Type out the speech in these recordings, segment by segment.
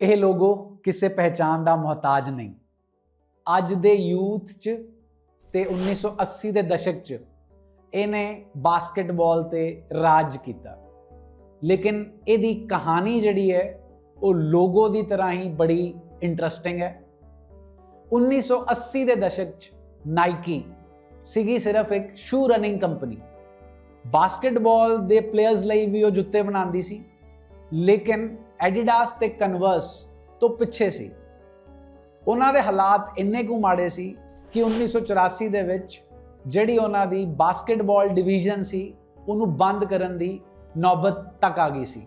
ਇਹ ਲੋਗੋ ਕਿਸੇ ਪਹਿਚਾਨ ਦਾ ਮੁਹਤਾਜ ਨਹੀਂ। ਅੱਜ ਦੇ ਯੂਥ 'ਚ ਤੇ 1980 ਦੇ ਦਸ਼ਕ 'ਚ ਇਹਨੇ ਬਾਸਕਟਬਾਲ ਤੇ ਰਾਜ ਕੀਤਾ। ਲੇਕਿਨ ਇਹਦੀ ਕਹਾਣੀ ਜਿਹੜੀ ਹੈ, ਉਹ ਲੋਗੋ ਦੀ ਤਰ੍ਹਾਂ ਹੀ ਬੜੀ ਇੰਟਰਸਟਿੰਗ ਹੈ। 1980 ਦੇ ਦਸ਼ਕ 'ਚ ਨਾਈਕੀ ਸੀਗੀ ਸਿਰਫ ਇੱਕ ਸ਼ੂ ਰਨਿੰਗ ਕੰਪਨੀ ਬਾਸਕਟਬਾਲ ਦੇ ਪਲੇਅਰਸ ਲਈ ਵੀ ਉਹ ਜੁੱਤੇ ਬਣਾਉਂਦੀ ਸੀ। ਲੇਕਿਨ ਐਡੀਡਾਸ ਤੇ ਕਨਵਰਸ ਤੋਂ ਪਿੱਛੇ ਸੀ। ਉਹਨਾਂ ਦੇ ਹਾਲਾਤ ਇੰਨੇ ਕੁ ਮਾੜੇ ਸੀ ਕਿ 1984 ਦੇ ਵਿੱਚ ਜਿਹੜੀ ਉਹਨਾਂ ਦੀ ਬਾਸਕਟਬਾਲ ਡਿਵੀਜ਼ਨ ਸੀ, ਉਹਨੂੰ ਬੰਦ ਕਰਨ ਦੀ ਨੌਬਤ ਤੱਕ ਆ ਗਈ ਸੀ।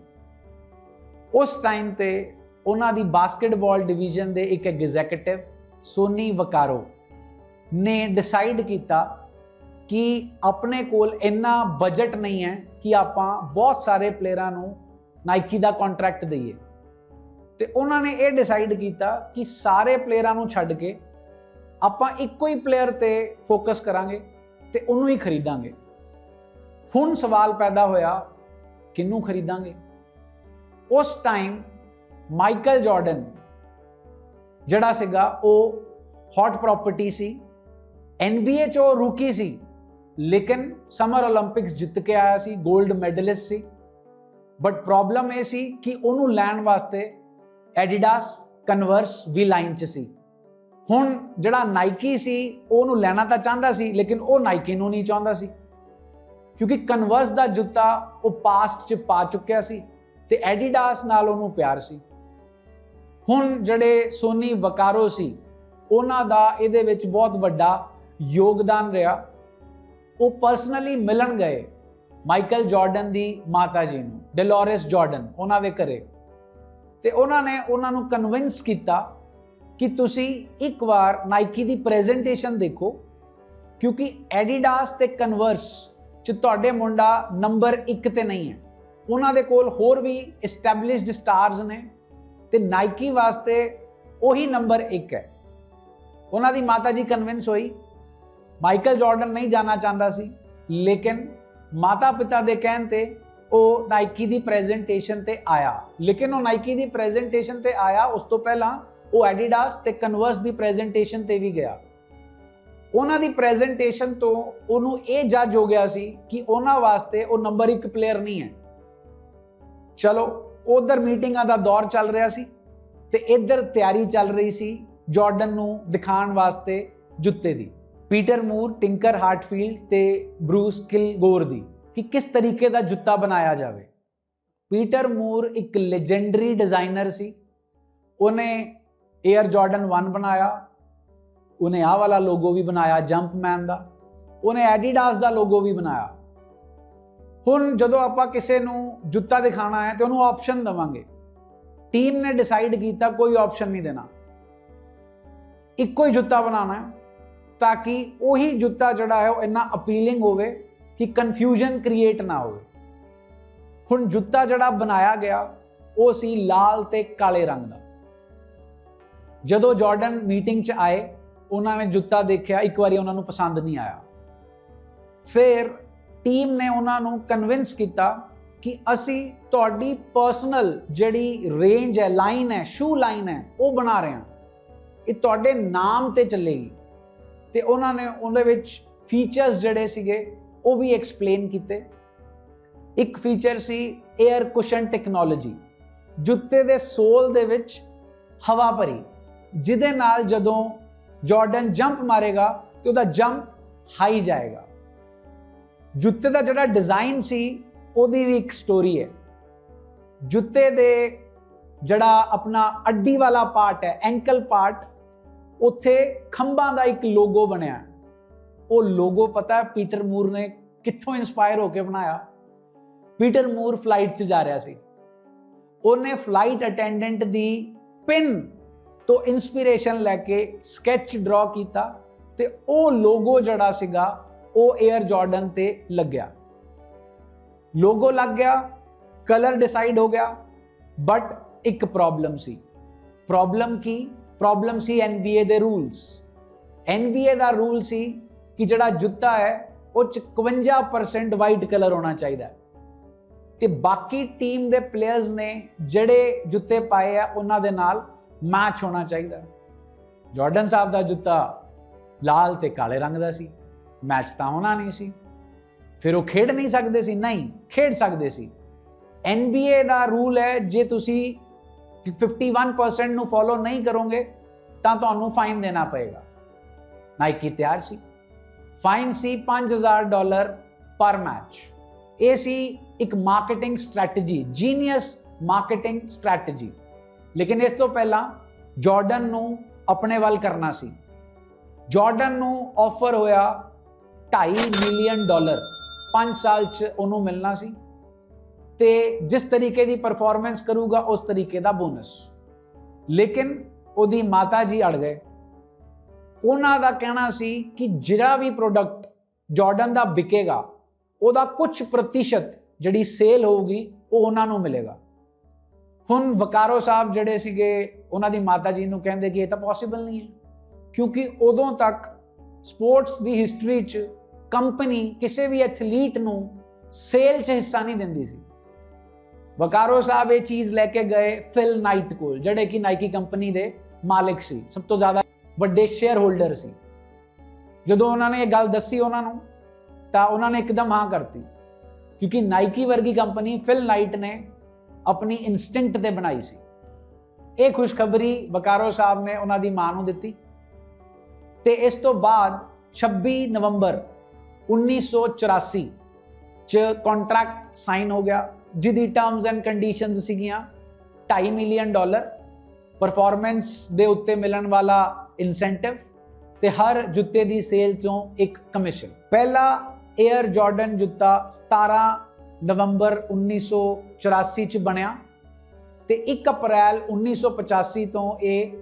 ਉਸ ਟਾਈਮ ਤੇ ਉਹਨਾਂ ਦੀ ਬਾਸਕਟਬਾਲ ਡਿਵੀਜ਼ਨ ਦੇ ਇੱਕ ਐਗਜ਼ੀਕਿਊਟਿਵ ਸੋਨੀ ਵਕਾਰੋ ਨੇ ਡਿਸਾਈਡ ਕੀਤਾ ਕਿ ਆਪਣੇ ਕੋਲ ਇੰਨਾ ਬਜਟ ਨਹੀਂ ਹੈ ਕਿ ਆਪਾਂ ਬਹੁਤ ਸਾਰੇ ਪਲੇਅਰਾਂ ਨੂੰ ਨਾਈਕੀ ਦਾ ਕੰਟਰੈਕਟ ਦਈਏ। ਤੇ ਉਹਨਾਂ ਨੇ ਇਹ ਡਿਸਾਈਡ ਕੀਤਾ ਕਿ ਸਾਰੇ ਪਲੇਅਰਾਂ ਨੂੰ ਛੱਡ ਕੇ ਆਪਾਂ ਇੱਕੋ ਹੀ ਪਲੇਅਰ ਤੇ ਫੋਕਸ ਕਰਾਂਗੇ ਤੇ ਉਹਨੂੰ ਹੀ ਖਰੀਦਾਂਗੇ। ਹੁਣ ਸਵਾਲ ਪੈਦਾ ਹੋਇਆ ਕਿੰਨੂੰ ਖਰੀਦਾਂਗੇ? ਉਸ ਟਾਈਮ ਮਾਈਕਲ ਜਾਰਡਨ ਜਿਹੜਾ ਸੀਗਾ ਉਹ ਹੌਟ ਪ੍ਰਾਪਰਟੀ ਸੀ NBA ਚ ਉਹ ਰੂਕੀ ਸੀ, ਲੇਕਿਨ ਸਮਰ 올림픽ਸ ਜਿੱਤ ਕੇ ਆਇਆ ਸੀ 골ਡ ਮੈਡਲਿਸਟ ਸੀ। ਬਟ ਪ੍ਰੋਬਲਮ ਇਹ ਸੀ ਕਿ ਉਹਨੂੰ ਲੈਣ ਵਾਸਤੇ ਐਡੀਡਾਸ ਕਨਵਰਸ ਵੀ ਲਾਈਨ 'ਚ ਸੀ। ਹੁਣ ਜਿਹੜਾ ਨਾਈਕੀ ਸੀ, ਉਹਨੂੰ ਲੈਣਾ ਤਾਂ ਚਾਹੁੰਦਾ ਸੀ, ਲੇਕਿਨ ਉਹ ਨਾਈਕੀ ਨੂੰ ਨਹੀਂ ਚਾਹੁੰਦਾ ਸੀ। ਕਿਉਂਕਿ ਕਨਵਰਸ ਦਾ ਜੁੱਤਾ ਉਹ ਪਾਸਟ 'ਚ ਪਾ ਚੁੱਕਿਆ ਸੀ ਤੇ ਐਡੀਡਾਸ ਨਾਲ ਉਹਨੂੰ ਪਿਆਰ ਸੀ। ਹੁਣ ਜਿਹੜੇ ਸੋਨੀ ਵਕਾਰੋ ਸੀ, ਉਹਨਾਂ ਦਾ ਇਹਦੇ ਵਿੱਚ ਬਹੁਤ ਵੱਡਾ ਯੋਗਦਾਨ ਰਿਹਾ। ਉਹ ਪਰਸਨਲੀ ਮਿਲਣ ਗਏ। ਮਾਈਕਲ ਜਾਰਡਨ ਦੀ ਮਾਤਾ ਜੀ ਨੂੰ, ਡੈਲੋਰੈਸ ਜਾਰਡਨ, ਉਹਨਾਂ ਦੇ ਘਰੇ। ਤੇ ਉਹਨਾਂ ਨੇ ਉਹਨਾਂ ਨੂੰ ਕਨਵਿੰਸ ਕੀਤਾ ਕਿ ਤੁਸੀਂ ਇੱਕ ਵਾਰ ਨਾਈਕੀ ਦੀ ਪ੍ਰੈਜੈਂਟੇਸ਼ਨ ਦੇਖੋ, ਕਿਉਂਕਿ ਐਡੀਡਾਸ ਤੇ ਕਨਵਰਸ ਚ ਤੁਹਾਡੇ ਮੁੰਡਾ ਨੰਬਰ 1 ਤੇ ਨਹੀਂ ਹੈ। ਉਹਨਾਂ ਦੇ ਕੋਲ ਹੋਰ ਵੀ ਐਸਟੈਬਲਿਸ਼ਡ ਸਟਾਰਸ ਨੇ ਤੇ ਨਾਈਕੀ ਵਾਸਤੇ ਉਹੀ ਨੰਬਰ 1 ਹੈ। ਉਹਨਾਂ ਦੀ ਮਾਤਾ ਜੀ ਕਨਵਿੰਸ ਹੋਈ। ਮਾਈਕਲ ਜਾਰਡਨ ਨਹੀਂ ਜਾਣਾ ਚਾਹੁੰਦਾ ਸੀ, ਲੇਕਿਨ ਮਾਤਾ ਪਿਤਾ ਦੇ ਕਹਿਣ ਤੇ ਉਹ ਨਾਈਕੀ ਦੀ ਪ੍ਰੈਜੈਂਟੇਸ਼ਨ ਤੇ ਆਇਆ। ਲੇਕਿਨ ਉਹ ਨਾਈਕੀ ਦੀ ਪ੍ਰੈਜੈਂਟੇਸ਼ਨ ਤੇ ਆਇਆ, ਉਸ ਤੋਂ ਪਹਿਲਾਂ ਉਹ ਐਡੀਡਾਸ ਤੇ ਕਨਵਰਸ ਦੀ ਪ੍ਰੈਜੈਂਟੇਸ਼ਨ ਤੇ ਵੀ ਗਿਆ। ਉਹਨਾਂ ਦੀ ਪ੍ਰੈਜੈਂਟੇਸ਼ਨ ਤੋਂ ਉਹਨੂੰ ਇਹ ਜੱਜ ਹੋ ਗਿਆ ਸੀ ਕਿ ਉਹਨਾਂ ਵਾਸਤੇ ਉਹ ਨੰਬਰ 1 ਪਲੇਅਰ ਨਹੀਂ ਹੈ। ਚਲੋ, ਉਧਰ ਮੀਟਿੰਗਾਂ ਦਾ ਦੌਰ ਚੱਲ ਰਿਹਾ ਸੀ ਤੇ ਇੱਧਰ ਤਿਆਰੀ ਚੱਲ ਰਹੀ ਸੀ ਜਾਰਡਨ ਨੂੰ ਦਿਖਾਉਣ ਵਾਸਤੇ ਜੁੱਤੇ ਦੀ। ਪੀਟਰ ਮੂਰ, ਟਿੰਕਰ ਹਾਰਟਫੀਲਡ ਤੇ ਬਰੂਸ ਕਿਲਗੋਰ ਦੀ ਕਿ ਕਿਸ ਤਰੀਕੇ ਦਾ ਜੁੱਤਾ ਬਣਾਇਆ ਜਾਵੇ। ਪੀਟਰ ਮੂਰ ਇੱਕ ਲੈਜੈਂਡਰੀ ਡਿਜ਼ਾਈਨਰ ਸੀ। ਉਹਨੇ 에ਅਰ ਜਾਰਡਨ 1 ਬਣਾਇਆ। ਉਹਨੇ ਆਹ ਵਾਲਾ ਲੋਗੋ ਵੀ ਬਣਾਇਆ ਜੰਪਮੈਨ ਦਾ। ਉਹਨੇ ਐਡੀਡਾਸ ਦਾ ਲੋਗੋ ਵੀ ਬਣਾਇਆ। ਹੁਣ ਜਦੋਂ ਆਪਾਂ ਕਿਸੇ ਨੂੰ ਜੁੱਤਾ ਦਿਖਾਣਾ ਹੈ ਤੇ ਉਹਨੂੰ ਆਪਸ਼ਨ ਦਵਾਂਗੇ। ਟੀਮ ਨੇ ਡਿਸਾਈਡ ਕੀਤਾ, ਕੋਈ ਆਪਸ਼ਨ ਨਹੀਂ ਦੇਣਾ। ਇੱਕੋ ਹੀ ਜੁੱਤਾ ਬਣਾਉਣਾ ਹੈ। ਤਾਂ ਕਿ ਉਹੀ ਜੁੱਤਾ ਜਿਹੜਾ ਹੈ ਉਹ ਇੰਨਾ ਅਪੀਲਿੰਗ ਹੋਵੇ ਕਿ ਕਨਫਿਊਜ਼ਨ ਕ੍ਰੀਏਟ ਨਾ ਹੋਵੇ। ਹੁਣ ਜੁੱਤਾ ਜਿਹੜਾ ਬਣਾਇਆ ਗਿਆ, ਉਹ ਸੀ ਲਾਲ ਤੇ ਕਾਲੇ ਰੰਗ ਦਾ। ਜਦੋਂ ਜਾਰਡਨ ਮੀਟਿੰਗ 'ਚ ਆਏ, ਉਹਨਾਂ ਨੇ ਜੁੱਤਾ ਦੇਖਿਆ, ਇੱਕ ਵਾਰੀ ਉਹਨਾਂ ਨੂੰ ਪਸੰਦ ਨਹੀਂ ਆਇਆ। ਫਿਰ ਟੀਮ ਨੇ ਉਹਨਾਂ ਨੂੰ ਕਨਵਿੰਸ ਕੀਤਾ ਕਿ ਅਸੀਂ ਤੁਹਾਡੀ ਪਰਸਨਲ ਜਿਹੜੀ ਰੇਂਜ ਹੈ ਲਾਈਨ ਹੈ ਸ਼ੂ ਲਾਈਨ ਹੈ, ਉਹ ਬਣਾ ਰਹੇ ਹਾਂ। ਇਹ ਤੁਹਾਡੇ ਨਾਮ ਤੇ ਚੱਲੇਗੀ। ਤੇ ਉਹਨਾਂ ਨੇ ਉਹਦੇ ਵਿੱਚ ਫੀਚਰਸ ਜਿਹੜੇ ਸੀਗੇ, ਉਹ ਵੀ ਐਕਸਪਲੇਨ ਕੀਤੇ। ਇੱਕ ਫੀਚਰ ਸੀ 에ਅਰ ਕੁਸ਼ਨ ਟੈਕਨੋਲੋਜੀ ਜੁੱਤੇ ਦੇ ਸੋਲ ਦੇ ਵਿੱਚ ਹਵਾ ਭਰੀ। ਜਿਹਦੇ ਨਾਲ ਜਦੋਂ ਜਾਰਡਨ ਜੰਪ ਮਾਰੇਗਾ ਤੇ ਉਹਦਾ ਜੰਪ ਹਾਈ ਜਾਏਗਾ। ਜੁੱਤੇ ਦਾ ਜਿਹੜਾ ਡਿਜ਼ਾਈਨ ਸੀ, ਉਹਦੀ ਵੀ ਇੱਕ ਸਟੋਰੀ ਹੈ। ਜੁੱਤੇ ਦੇ ਜਿਹੜਾ ਆਪਣਾ ਅੱਡੀ ਵਾਲਾ ਪਾਰਟ ਹੈ ਐਂਕਲ ਪਾਰਟ ਉੱਥੇ ਖੰਭਾਂ ਦਾ ਇੱਕ ਲੋਗੋ ਬਣਿਆ। ਉਹ ਲੋਗੋ ਪਤਾ ਹੈ ਪੀਟਰ ਮੂਰ ਨੇ ਕਿੱਥੋਂ ਇਨਸਪਾਇਰ ਹੋ ਕੇ ਬਣਾਇਆ? ਪੀਟਰ ਮੂਰ ਫਲਾਈਟ 'ਚ ਜਾ ਰਿਹਾ ਸੀ। ਉਹਨੇ ਫਲਾਈਟ ਅਟੈਂਡੈਂਟ ਦੀ ਪਿਨ ਤੋਂ ਇਨਸਪੀਰੇਸ਼ਨ ਲੈ ਕੇ ਸਕੈਚ ਡਰਾ ਕੀਤਾ ਤੇ ਉਹ ਲੋਗੋ ਜਿਹੜਾ ਸੀਗਾ, ਉਹ 에ਅਰ ਜਾਰਡਨ ਤੇ ਲੱਗਿਆ। ਲੋਗੋ ਲੱਗ ਗਿਆ ਕਲਰ ਡਿਸਾਈਡ ਹੋ ਗਿਆ ਬਟ ਇੱਕ ਪ੍ਰੋਬਲਮ ਸੀ। ਪ੍ਰੋਬਲਮ ਕੀ? ਪ੍ਰੋਬਲਮ ਸੀ NBA ਦੇ ਰੂਲਸ NBA ਦਾ ਰੂਲ ਸੀ ਕਿ ਜਿਹੜਾ ਜੁੱਤਾ ਹੈ, ਉਹ 'ਚ 51% ਵਾਈਟ ਕਲਰ ਹੋਣਾ ਚਾਹੀਦਾ ਹੈ। ਤੇ ਬਾਕੀ ਟੀਮ ਦੇ ਪਲੇਅਰਸ ਨੇ ਜਿਹੜੇ ਜੁੱਤੇ ਪਾਏ ਆ, ਉਹਨਾਂ ਦੇ ਨਾਲ ਮੈਚ ਹੋਣਾ ਚਾਹੀਦਾ ਜਾਰਡਨ ਸਾਹਿਬ ਦਾ ਜੁੱਤਾ ਲਾਲ ਤੇ ਕਾਲੇ ਰੰਗ ਦਾ ਸੀ। ਮੈਚ ਤਾਂ ਹੋਣਾ ਨਹੀਂ ਸੀ। ਫਿਰ ਉਹ ਖੇਡ ਨਹੀਂ ਸਕਦੇ ਸੀ। ਨਹੀਂ, ਖੇਡ ਸਕਦੇ ਸੀ। NBA ਦਾ ਰੂਲ ਹੈ, ਜੇ ਤੁਸੀਂ 51% ਨੂੰ ਫੋਲੋ ਨਹੀਂ ਕਰੋਗੇ, ਤਾਂ ਤੁਹਾਨੂੰ ਫਾਈਨ ਦੇਣਾ ਪਏਗਾ। ਨਾਈਕੀ ਤਿਆਰ ਸੀ। ਫਾਈਨ ਸੀ 5000 ਡਾਲਰ ਪਰ ਮੈਚ ਇਹ ਸੀ ਇੱਕ marketing strategy genius marketing strategy ਲੇਕਿਨ ਇਸ ਤੋਂ ਪਹਿਲਾਂ ਜਾਰਡਨ ਨੂੰ ਆਪਣੇ ਵੱਲ ਕਰਨਾ ਸੀ। ਜਾਰਡਨ ਨੂੰ ਆਫਰ ਹੋਇਆ 2.5 ਮਿਲੀਅਨ ਡਾਲਰ 5 ਸਾਲ ਚ ਉਹਨੂੰ ਮਿਲਣਾ ਸੀ। ਤੇ ਜਿਸ ਤਰੀਕੇ ਦੀ ਪਰਫਾਰਮੈਂਸ ਕਰੂਗਾ, ਉਸ ਤਰੀਕੇ ਦਾ ਬੋਨਸ ਲੇਕਿਨ ਉਹਦੀ ਮਾਤਾ ਜੀ ਅੜ ਗਏ। ਉਹਨਾਂ ਦਾ ਕਹਿਣਾ ਸੀ ਕਿ ਜਿਹੜਾ ਵੀ ਪ੍ਰੋਡਕਟ ਜਾਰਡਨ ਦਾ ਵਿਕੇਗਾ, ਉਹਦਾ ਕੁਝ ਪ੍ਰਤੀਸ਼ਤ ਜਿਹੜੀ ਸੇਲ ਹੋਊਗੀ, ਉਹ ਉਹਨਾਂ ਨੂੰ ਮਿਲੇਗਾ। ਹੁਣ ਵਕਾਰੋ ਸਾਹਿਬ ਜਿਹੜੇ ਸੀਗੇ, ਉਹਨਾਂ ਦੀ ਮਾਤਾ ਜੀ ਨੂੰ ਕਹਿੰਦੇ ਕਿ ਇਹ ਤਾਂ ਪੋਸੀਬਲ ਨਹੀਂ ਹੈ। ਕਿਉਂਕਿ ਉਦੋਂ ਤੱਕ ਸਪੋਰਟਸ ਦੀ ਹਿਸਟਰੀ 'ਚ ਕੰਪਨੀ ਕਿਸੇ ਵੀ ਐਥਲੀਟ ਨੂੰ ਸੇਲ 'ਚ ਹਿੱਸਾ ਨਹੀਂ ਦਿੰਦੀ ਸੀ। ਵਕਾਰੋ ਸਾਹਿਬ ਇਹ ਚੀਜ਼ ਲੈ ਕੇ ਗਏ ਫਿਲ ਨਾਈਟ ਕੋਲ, ਜਿਹੜੇ ਕਿ ਨਾਈਕੀ ਕੰਪਨੀ ਦੇ ਮਾਲਕ ਸੀ। ਸਭ ਤੋਂ ਜ਼ਿਆਦਾ ਵੱਡੇ ਸ਼ੇਅਰ ਹੋਲਡਰ ਸੀ। ਜਦੋਂ ਉਹਨਾਂ ਨੇ ਇਹ ਗੱਲ ਦੱਸੀ ਉਹਨਾਂ ਨੂੰ, ਤਾਂ ਉਹਨਾਂ ਨੇ ਇੱਕਦਮ ਹਾਂ ਕਰਤੀ। ਕਿਉਂਕਿ ਨਾਈਕੀ ਵਰਗੀ ਕੰਪਨੀ ਫਿਲ ਨਾਈਟ ਨੇ ਆਪਣੀ ਇਨਸਟੈਂਟ ਤੇ ਬਣਾਈ ਸੀ। ਇਹ ਖੁਸ਼ਖਬਰੀ ਵਕਾਰੋ ਸਾਹਿਬ ਨੇ ਉਹਨਾਂ ਦੀ ਮਾਂ ਨੂੰ ਦਿੱਤੀ। ਤੇ ਇਸ ਤੋਂ ਬਾਅਦ 26 ਨਵੰਬਰ 1984 ਚ ਕੰਟਰੈਕਟ ਸਾਈਨ ਹੋ ਗਿਆ। ਜਿਹਦੀ ਟਰਮਸ ਐਂਡ ਕੰਡੀਸ਼ਨਸ ਸੀਗੀਆਂ 2.5 ਮਿਲੀਅਨ ਡਾਲਰ ਪਰਫਾਰਮੈਂਸ ਦੇ ਉੱਤੇ ਮਿਲਣ ਵਾਲਾ ਇਨਸੈਂਟਿਵ ਤੇ ਹਰ ਜੁੱਤੇ ਦੀ ਸੇਲ ਚੋਂ ਇੱਕ ਕਮਿਸ਼ਨ ਪਹਿਲਾ 에ਅਰ ਜਾਰਡਨ ਜੁੱਤਾ 17 ਨਵੰਬਰ 1984 ਚ ਬਣਿਆ ਤੇ 1 ਅਪ੍ਰੈਲ 1985 ਤੋਂ ਇਹ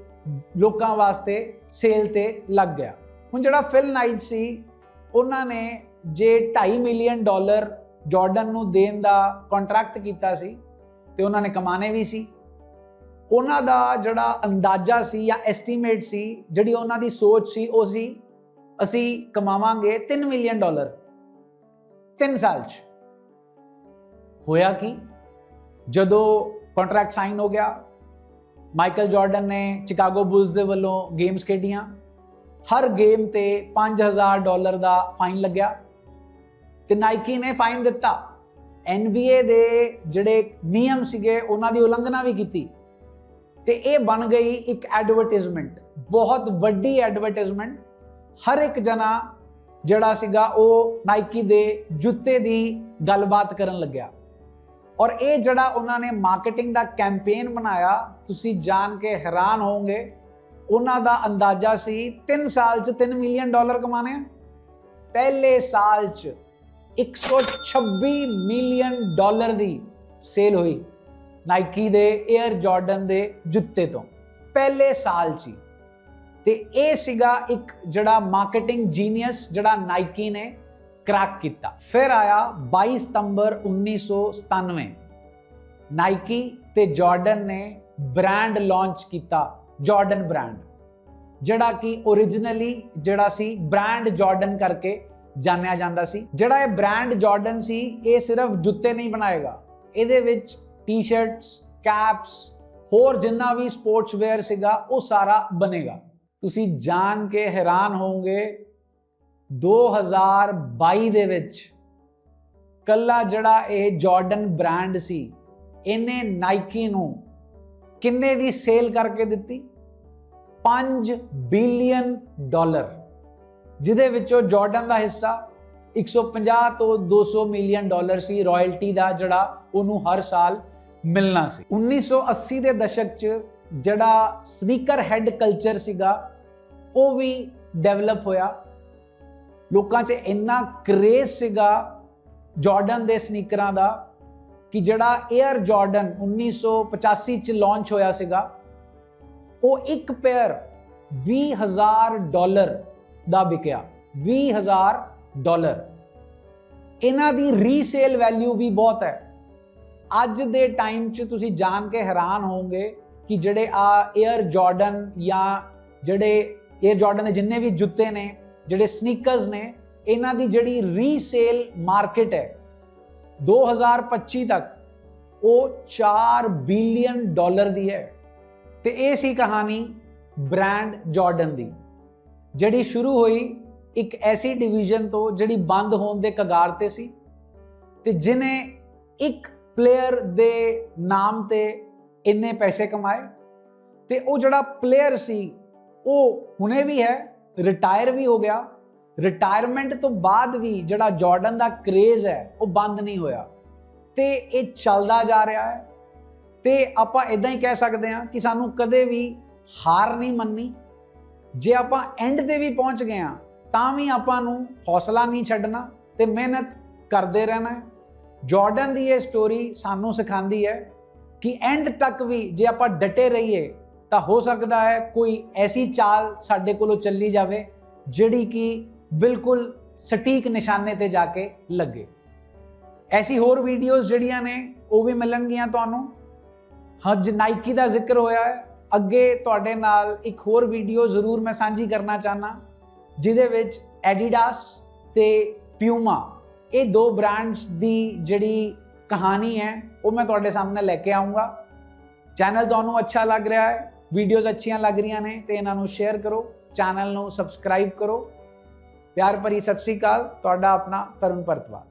ਲੋਕਾਂ ਵਾਸਤੇ ਸੇਲ ਤੇ ਲੱਗ ਗਿਆ। ਹੁਣ ਜਿਹੜਾ ਫਿਲ ਨਾਈਟ ਸੀ, ਉਹਨਾਂ ਨੇ ਜੇ 2.5 ਮਿਲੀਅਨ ਡਾਲਰ ਜਾਰਡਨ ਨੂੰ ਦੇਣ ਦਾ ਕੰਟਰੈਕਟ ਕੀਤਾ ਸੀ ਤੇ ਉਹਨਾਂ ਨੇ ਕਮਾਣੇ ਵੀ ਸੀ। ਉਹਨਾਂ ਦਾ ਜਿਹੜਾ ਅੰਦਾਜ਼ਾ ਸੀ ਜਾਂ ਐਸਟੀਮੇਟ ਸੀ, ਜਿਹੜੀ ਉਹਨਾਂ ਦੀ ਸੋਚ ਸੀ, ਉਹ ਸੀ, ਅਸੀਂ ਕਮਾਵਾਂਗੇ 3 ਮਿਲੀਅਨ ਡਾਲਰ 3 ਸਾਲ 'ਚ। ਹੋਇਆ ਕੀ? ਜਦੋਂ ਕੰਟਰੈਕਟ ਸਾਈਨ ਹੋ ਗਿਆ, ਮਾਈਕਲ ਜਾਰਡਨ ਨੇ ਚਿਕਾਗੋ ਬੁਲਸ ਦੇ ਵੱਲੋਂ ਗੇਮਸ ਖੇਡੀਆਂ। ਹਰ ਗੇਮ ਤੇ 5000 ਡਾਲਰ ਦਾ ਫਾਈਨ ਲੱਗਿਆ। ਤੇ ਨਾਈਕੀ ਨੇ ਫਾਈਨ ਦਿੱਤਾ। NBA ਦੇ ਜਿਹੜੇ ਨਿਯਮ ਸੀਗੇ, ਉਹਨਾਂ ਦੀ ਉਲੰਘਣਾ ਵੀ ਕੀਤੀ। ਤੇ ਇਹ ਬਣ ਗਈ ਇੱਕ ਐਡਵਰਟਾਈਜ਼ਮੈਂਟ ਬਹੁਤ ਵੱਡੀ ਐਡਵਰਟਾਈਜ਼ਮੈਂਟ ਹਰ ਇੱਕ ਜਣਾ ਜਿਹੜਾ ਸੀਗਾ, ਉਹ ਨਾਈਕੀ ਦੇ ਜੁੱਤੇ ਦੀ ਗੱਲਬਾਤ ਕਰਨ ਲੱਗਿਆ। ਔਰ ਇਹ ਜਿਹੜਾ ਉਹਨਾਂ ਨੇ ਮਾਰਕੀਟਿੰਗ ਦਾ ਕੈਂਪੇਨ ਬਣਾਇਆ, ਤੁਸੀਂ ਜਾਣ ਕੇ ਹੈਰਾਨ ਹੋਵੋਗੇ, ਉਹਨਾਂ ਦਾ ਅੰਦਾਜ਼ਾ ਸੀ 3 ਸਾਲ 'ਚ 3 ਮਿਲੀਅਨ ਡਾਲਰ ਕਮਾਣੇ ਪਹਿਲੇ ਸਾਲ 'ਚ 126 ਮਿਲੀਅਨ ਡਾਲਰ ਦੀ ਸੇਲ ਹੋਈ ਨਾਈਕੀ ਦੇ 에ਅਰ ਜਾਰਡਨ ਦੇ ਜੁੱਤੇ ਤੋਂ। ਪਹਿਲੇ ਸਾਲ 'ਚ ਹੀ। ਤੇ ਇਹ ਸੀਗਾ ਇੱਕ ਜਿਹੜਾ ਮਾਰਕੀਟਿੰਗ ਜੀਨੀਅਸ ਜਿਹੜਾ ਨਾਈਕੀ ਨੇ ਕ੍ਰੈਕ ਕੀਤਾ। ਫਿਰ ਆਇਆ 22 ਸਤੰਬਰ 1997 ਨਾਈਕੀ ਤੇ ਜਾਰਡਨ ਨੇ ਬ੍ਰਾਂਡ ਲਾਂਚ ਕੀਤਾ ਜਾਰਡਨ ਬ੍ਰਾਂਡ ਜਿਹੜਾ ਕਿ originally ਜਿਹੜਾ ਸੀ ਬ੍ਰਾਂਡ ਜਾਰਡਨ ਕਰਕੇ ਜਾਣਿਆ ਜਾਂਦਾ ਸੀ। ਜਿਹੜਾ ਇਹ ਬ੍ਰਾਂਡ ਜਾਰਡਨ ਸੀ, ਇਹ ਸਿਰਫ ਜੁੱਤੇ ਨਹੀਂ ਬਣਾਏਗਾ। ਇਹਦੇ ਵਿੱਚ ਟੀ-ਸ਼ਰਟਸ ਕੈਪਸ ਹੋਰ ਜਿੰਨਾ ਵੀ ਸਪੋਰਟਸ ਵੇਅਰ ਸੀਗਾ, ਉਹ ਸਾਰਾ ਬਣੇਗਾ। ਤੁਸੀਂ ਜਾਣ ਕੇ ਹੈਰਾਨ ਹੋਵੋਗੇ 2022 ਦੇ ਵਿੱਚ ਕੱਲਾ ਜਿਹੜਾ ਇਹ ਜਾਰਡਨ ਬ੍ਰਾਂਡ ਸੀ, ਇਹਨੇ ਨਾਈਕੀ ਨੂੰ ਕਿੰਨੇ ਦੀ ਸੇਲ ਕਰਕੇ ਦਿੱਤੀ? 5 ਬਿਲੀਅਨ ਡਾਲਰ ਜਿਹਦੇ ਵਿੱਚੋਂ ਜਾਰਡਨ ਦਾ ਹਿੱਸਾ 150 ਤੋਂ 200 ਮਿਲੀਅਨ ਡਾਲਰ ਸੀ ਰਾਇਲਟੀ ਦਾ ਜਿਹੜਾ ਉਹਨੂੰ ਹਰ ਸਾਲ ਮਿਲਣਾ ਸੀ। 1980 ਦੇ ਦਸ਼ਕ 'ਚ ਜਿਹੜਾ ਸਨੀਕਰ ਹੈਡ ਕਲਚਰ ਸੀਗਾ, ਉਹ ਵੀ ਡਿਵੈਲਪ ਹੋਇਆ। ਲੋਕਾਂ 'ਚ ਇੰਨਾ ਕ੍ਰੇਜ਼ ਸੀਗਾ ਜਾਰਡਨ ਦੇ ਸਨੀਕਰਾਂ ਦਾ ਕਿ ਜਿਹੜਾ 에ਅਰ ਜਾਰਡਨ 1985 ਚ ਲਾਂਚ ਹੋਇਆ ਸੀਗਾ, ਉਹ ਇੱਕ ਪੇਅਰ 20000 ਡਾਲਰ ਦਾ ਵਿਕਿਆ। 20000 ਡਾਲਰ। ਇਹਨਾਂ ਦੀ ਰੀਸੇਲ ਵੈਲਿਊ ਵੀ ਬਹੁਤ ਹੈ। ਅੱਜ ਦੇ ਟਾਈਮ 'ਚ ਤੁਸੀਂ ਜਾਣ ਕੇ ਹੈਰਾਨ ਹੋਵੋਗੇ ਕਿ ਜਿਹੜੇ ਆ 에ਅਰ ਜਾਰਡਨ ਜਾਂ ਜਿਹੜੇ 에ਅਰ ਜਾਰਡਨ ਦੇ ਜਿੰਨੇ ਵੀ ਜੁੱਤੇ ਨੇ, ਜਿਹੜੇ ਸਨੀਕਰਸ ਨੇ, ਇਹਨਾਂ ਦੀ ਜਿਹੜੀ ਰੀਸੇਲ ਮਾਰਕੀਟ ਹੈ 2025 ਤੱਕ, ਉਹ 4 ਬਿਲੀਅਨ ਡਾਲਰ ਦੀ ਹੈ। ਤੇ ਇਹ ਸੀ ਕਹਾਣੀ ਬ੍ਰਾਂਡ ਜਾਰਡਨ ਦੀ। ਜਿਹੜੀ ਸ਼ੁਰੂ ਹੋਈ ਇੱਕ ਐਸੀ ਡਿਵੀਜ਼ਨ ਤੋਂ ਜਿਹੜੀ ਬੰਦ ਹੋਣ ਦੇ ਕਗਾਰ ਤੇ ਸੀ ਤੇ ਜਿਨੇ ਇੱਕ ਪਲੇਅਰ ਦੇ ਨਾਮ ਤੇ ਇੰਨੇ ਪੈਸੇ ਕਮਾਏ ਤੇ ਉਹ ਜਿਹੜਾ ਪਲੇਅਰ ਸੀ, ਉਹ ਹੁਣੇ ਵੀ ਹੈ, ਰਿਟਾਇਰ ਵੀ ਹੋ ਗਿਆ। ਰਿਟਾਇਰਮੈਂਟ ਤੋਂ ਬਾਅਦ ਵੀ ਜਿਹੜਾ ਜਾਰਡਨ ਦਾ ਕ੍ਰੇਜ਼ ਹੈ, ਉਹ ਬੰਦ ਨਹੀਂ ਹੋਇਆ। ਤੇ ਇਹ ਚੱਲਦਾ ਜਾ ਰਿਹਾ ਹੈ। ਤੇ ਆਪਾਂ ਇਦਾਂ ਹੀ ਕਹਿ ਸਕਦੇ ਹਾਂ ਕਿ ਸਾਨੂੰ ਕਦੇ ਵੀ ਹਾਰ ਨਹੀਂ ਮੰਨੀ ਜੇ ਆਪਾਂ ਐਂਡ ਤੇ ਵੀ ਪਹੁੰਚ ਗਏ ਆ ਤਾਂ ਵੀ ਆਪਾਂ ਨੂੰ ਹੌਸਲਾ ਨਹੀਂ ਛੱਡਣਾ ਤੇ ਮਿਹਨਤ ਕਰਦੇ ਰਹਿਣਾ ਹੈ। ਜਾਰਡਨ ਦੀ ਇਹ ਸਟੋਰੀ ਸਾਨੂੰ ਸਿਖਾਉਂਦੀ ਹੈ ਕਿ ਐਂਡ ਤੱਕ ਵੀ ਜੇ ਆਪਾਂ ਡਟੇ ਰਹੀਏ, ਤਾਂ ਹੋ ਸਕਦਾ ਹੈ ਕੋਈ ਐਸੀ ਚਾਲ ਸਾਡੇ ਕੋਲੋਂ ਚੱਲੀ ਜਾਵੇ, ਜਿਹੜੀ ਕਿ ਬਿਲਕੁਲ ਸਟੀਕ ਨਿਸ਼ਾਨੇ ਤੇ ਜਾ ਕੇ ਲੱਗੇ। ਐਸੀ ਹੋਰ ਵੀਡੀਓਜ਼ ਜਿਹੜੀਆਂ ਨੇ, ਉਹ ਵੀ ਮਿਲਣਗੀਆਂ ਤੁਹਾਨੂੰ। ਹਜ ਨਾਈਕੀ ਦਾ ਜ਼ਿਕਰ ਹੋਇਆ ਹੈ। ਅੱਗੇ ਤੁਹਾਡੇ ਨਾਲ ਇੱਕ ਹੋਰ ਵੀਡੀਓ ਜ਼ਰੂਰ ਮੈਂ ਸਾਂਝੀ ਕਰਨਾ ਚਾਹਨਾ ਜਿਹਦੇ ਵਿੱਚ ਐਡੀਡਾਸ ਤੇ ਪਿਊਮਾ ਇਹ ਦੋ ਬ੍ਰਾਂਡਸ ਦੀ ਜਿਹੜੀ ਕਹਾਣੀ ਹੈ, ਉਹ ਮੈਂ ਤੁਹਾਡੇ ਸਾਹਮਣੇ ਲੈ ਕੇ ਆਉਂਗਾ ਚੈਨਲ ਤੁਹਾਨੂੰ ਅੱਛਾ ਲੱਗ ਰਿਹਾ ਹੈ ਵੀਡੀਓਜ਼ ਅੱਛੀਆਂ ਲੱਗ ਰਹੀਆਂ ਨੇ, ਤੇ ਇਹਨਾਂ ਨੂੰ ਸ਼ੇਅਰ ਕਰੋ ਚੈਨਲ ਨੂੰ ਸਬਸਕ੍ਰਾਈਬ ਕਰੋ। ਪਿਆਰ ਭਰੀ ਸਤਿ ਸ੍ਰੀ ਅਕਾਲ, ਤੁਹਾਡਾ ਆਪਣਾ ਤਰੁਣ ਪਰਤਵਾਲ